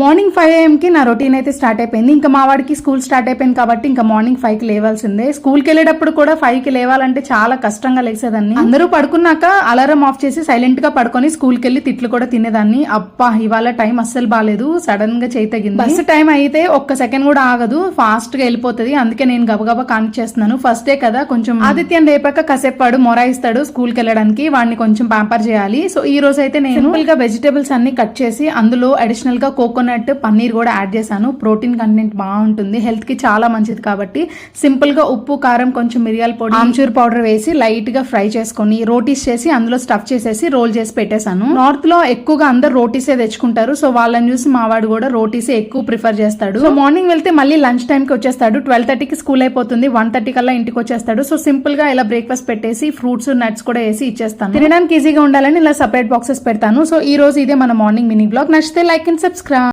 Morning ఫైవ్కి నా routine అయితే స్టార్ట్ అయిపోయింది. ఇంకా మా వాడికి స్కూల్ స్టార్ట్ అయిపోయింది కాబట్టి ఇంకా మార్నింగ్ ఫైవ్కి లేవాల్సిందే. స్కూల్కి వెళ్ళేటప్పుడు కూడా ఫైవ్కి లేవాలంటే చాలా కష్టంగా లేసేదాన్ని. అందరూ పడుకున్నాక అలారం ఆఫ్ చేసి సైలెంట్గా పడుకొని స్కూల్కి వెళ్ళి తిట్లు కూడా తినేదాన్ని. అబ్బా ఇవాళ టైం అస్సలు బాగాలేదు సడన్గా చేయి తగింది. బస్ టైం అయితే ఒక్క సెకండ్ కూడా ఆగదు. ఫాస్ట్గా వెళ్ళిపోతుంది. అందుకే నేను గబగబా కానిక్ చేస్తున్నాను ఫస్ట్ డే కదా కొంచెం ఆదిత్యం రేపాక కాసేపు వాడు మొరాయిస్తాడు స్కూల్కి వెళ్ళడానికి. వాడిని కొంచెం ప్యాంపర్ చేయాలి. సో ఈ రోజు అయితే నేను గా వెజిటేబుల్స్ అన్ని కట్ చేసి అందులో అడిషనల్గా కోకోనట్ పన్నీర్ కూడా యాడ్ చేశాను. ప్రోటీన్ కంటెంట్ బాగుంటుంది. హెల్త్కి చాలా మంచిది కాబట్టి సింపుల్గా ఉప్పు కారం కొంచెం మిరియాల పొడి ఆమ్చూర్ పౌడర్ వేసి లైట్గా ఫ్రై చేసుకొని రోటీస్ చేసి అందులో స్టఫ్ చేసేసి రోల్ చేసి పెట్టేశాను. నార్త్లో ఎక్కువగా అందరు రోటీసే తెచ్చుకుంటారు. సో వాళ్ళని చూసి మావాడు కూడా రోటీసే ఎక్కువ ప్రిఫర్ చేస్తాడు. సో మార్నింగ్ వెళ్తే మళ్ళీ లంచ్ టైంకి వచ్చేస్తాడు. ట్వెల్వ్ థర్టీకి స్కూల్ అయిపోతుంది. వన్ థర్టీ కల్లా ఇంటికి వచ్చేస్తాడు. సో సింపుల్గా ఇలా బ్రేక్ఫాస్ట్ పెట్టేసి ఫ్రూట్స్ నట్స్ కూడా వేసి ఇచ్చేస్తాను. తినడానికి ఈజీగా ఉండాలని ఇలా సపరేట్ బాక్సెస్ పెడతాను. సో ఈ రోజు ఇదే మన మార్నింగ్ మినీ బ్లాగ్. నచ్చితే లైక్ అండ్ సబ్స్క్రైబ్.